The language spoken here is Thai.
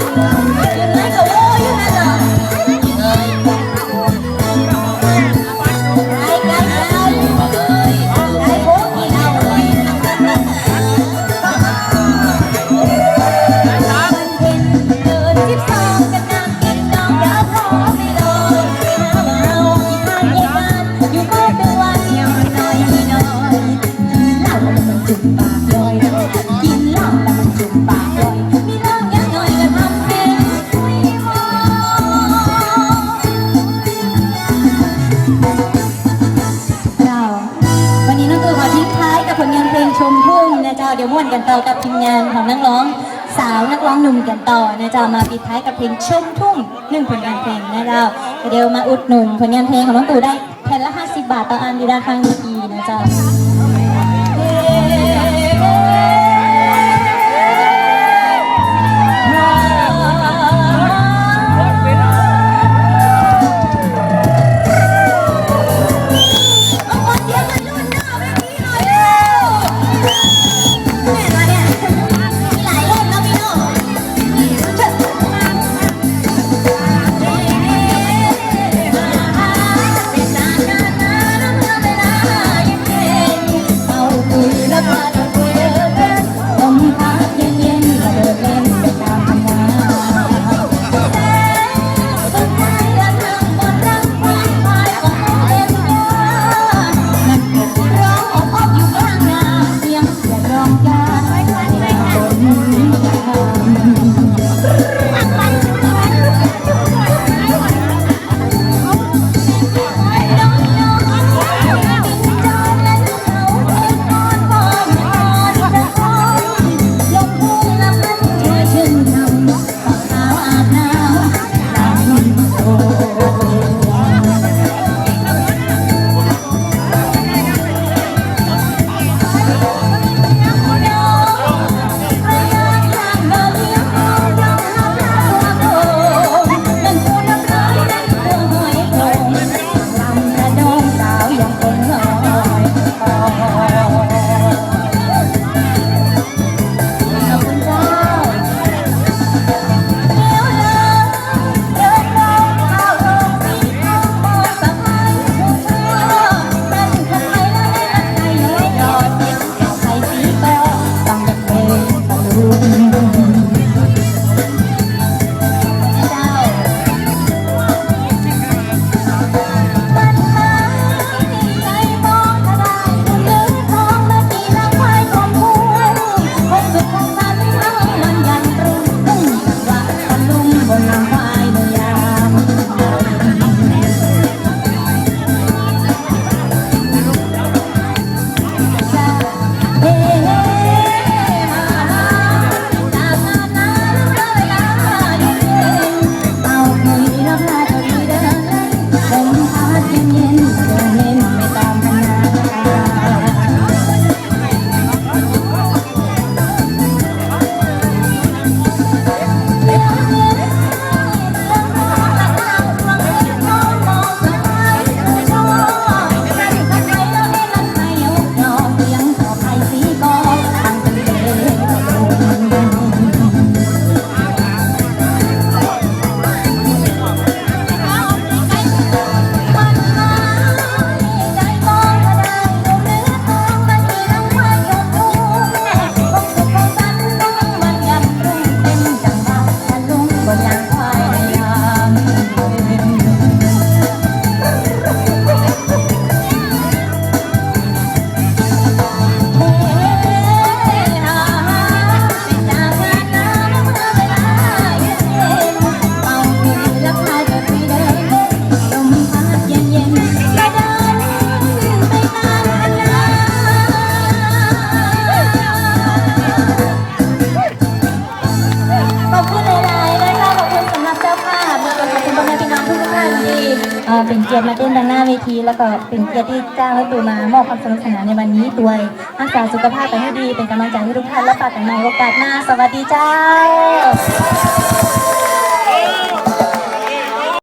Thank you. เพลงชมพุ่งนะเจ้าเดี๋ยวม่วนกันต่อกับทีมงานของนักร้องสาวนักร้องหนุ่มกันต่อนะเจ้ามาปิดท้ายกับเพลงชมทุ่งหนึ่งผลงานเพลงนะเจ้าเดี๋ยวมาอุดหนุนผลงานเพลงของน้องตู่ได้แผ่นละ 50 บาทต่ออันดีด้านข้างทีนะเจ้าเอา เอ่อเป็นเกียรติมาเต้นด้านหน้าเวที แล้วก็เป็นเกียรติที่จ้างให้ตูมามอบความสนุกสนานในวันนี้ด้วยรักษาสุขภาพไปให้ดี เป็นกำลังใจให้ทุกท่านและฝากกันในโอกาสหน้า สวัสดีเจ้า